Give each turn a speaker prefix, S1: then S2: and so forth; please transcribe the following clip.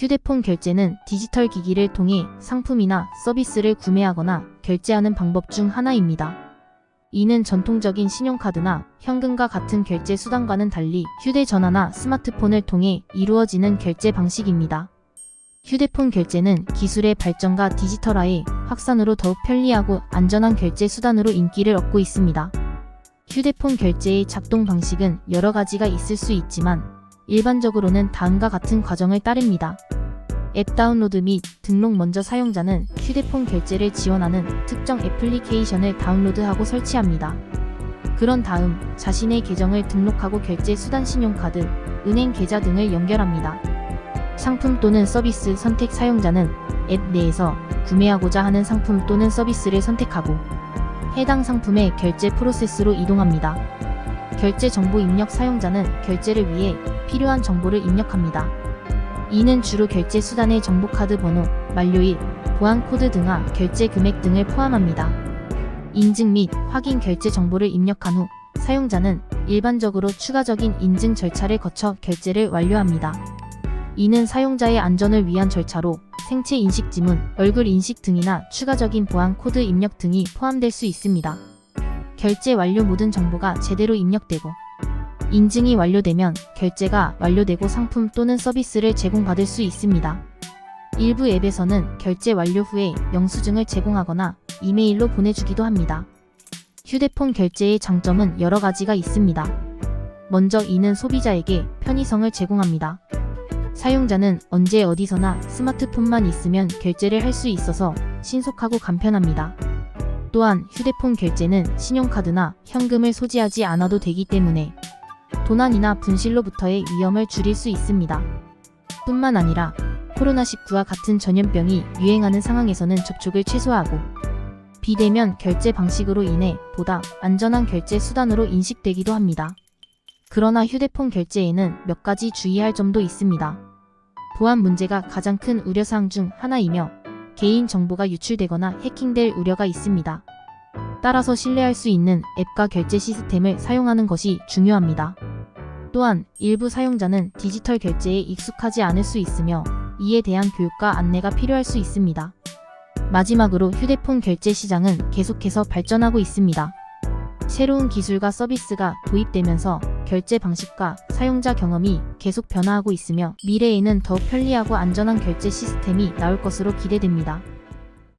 S1: 휴대폰 결제는 디지털 기기를 통해 상품이나 서비스를 구매하거나 결제하는 방법 중 하나입니다. 이는 전통적인 신용카드나 현금과 같은 결제 수단과는 달리 휴대전화나 스마트폰을 통해 이루어지는 결제 방식입니다. 휴대폰 결제는 기술의 발전과 디지털화의 확산으로 더욱 편리하고 안전한 결제 수단으로 인기를 얻고 있습니다. 휴대폰 결제의 작동 방식은 여러 가지가 있을 수 있지만 일반적으로는 다음과 같은 과정을 따릅니다. 앱 다운로드 및 등록 먼저 사용자는 휴대폰 결제를 지원하는 특정 애플리케이션을 다운로드하고 설치합니다. 그런 다음 자신의 계정을 등록하고 결제 수단 신용카드, 은행 계좌 등을 연결합니다. 상품 또는 서비스 선택 사용자는 앱 내에서 구매하고자 하는 상품 또는 서비스를 선택하고 해당 상품의 결제 프로세스로 이동합니다. 결제 정보 입력 사용자는 결제를 위해 필요한 정보를 입력합니다. 이는 주로 결제 수단의 정보카드 번호, 만료일, 보안 코드 등과 결제 금액 등을 포함합니다. 인증 및 확인 결제 정보를 입력한 후 사용자는 일반적으로 추가적인 인증 절차를 거쳐 결제를 완료합니다. 이는 사용자의 안전을 위한 절차로 생체 인식 지문, 얼굴 인식 등이나 추가적인 보안 코드 입력 등이 포함될 수 있습니다. 결제 완료 모든 정보가 제대로 입력되고 인증이 완료되면 결제가 완료되고 상품 또는 서비스를 제공받을 수 있습니다. 일부 앱에서는 결제 완료 후에 영수증을 제공하거나 이메일로 보내주기도 합니다. 휴대폰 결제의 장점은 여러 가지가 있습니다. 먼저 이는 소비자에게 편의성을 제공합니다. 사용자는 언제 어디서나 스마트폰만 있으면 결제를 할 수 있어서 신속하고 간편합니다. 또한 휴대폰 결제는 신용카드나 현금을 소지하지 않아도 되기 때문에 도난이나 분실로부터의 위험을 줄일 수 있습니다. 뿐만 아니라 코로나19와 같은 전염병이 유행하는 상황에서는 접촉을 최소화하고 비대면 결제 방식으로 인해 보다 안전한 결제 수단으로 인식되기도 합니다. 그러나 휴대폰 결제에는 몇 가지 주의할 점도 있습니다. 보안 문제가 가장 큰 우려사항 중 하나이며 개인 정보가 유출되거나 해킹될 우려가 있습니다. 따라서 신뢰할 수 있는 앱과 결제 시스템을 사용하는 것이 중요합니다. 또한 일부 사용자는 디지털 결제에 익숙하지 않을 수 있으며 이에 대한 교육과 안내가 필요할 수 있습니다. 마지막으로 휴대폰 결제 시장은 계속해서 발전하고 있습니다. 새로운 기술과 서비스가 도입되면서 결제 방식과 사용자 경험이 계속 변화하고 있으며 미래에는 더욱 편리하고 안전한 결제 시스템이 나올 것으로 기대됩니다.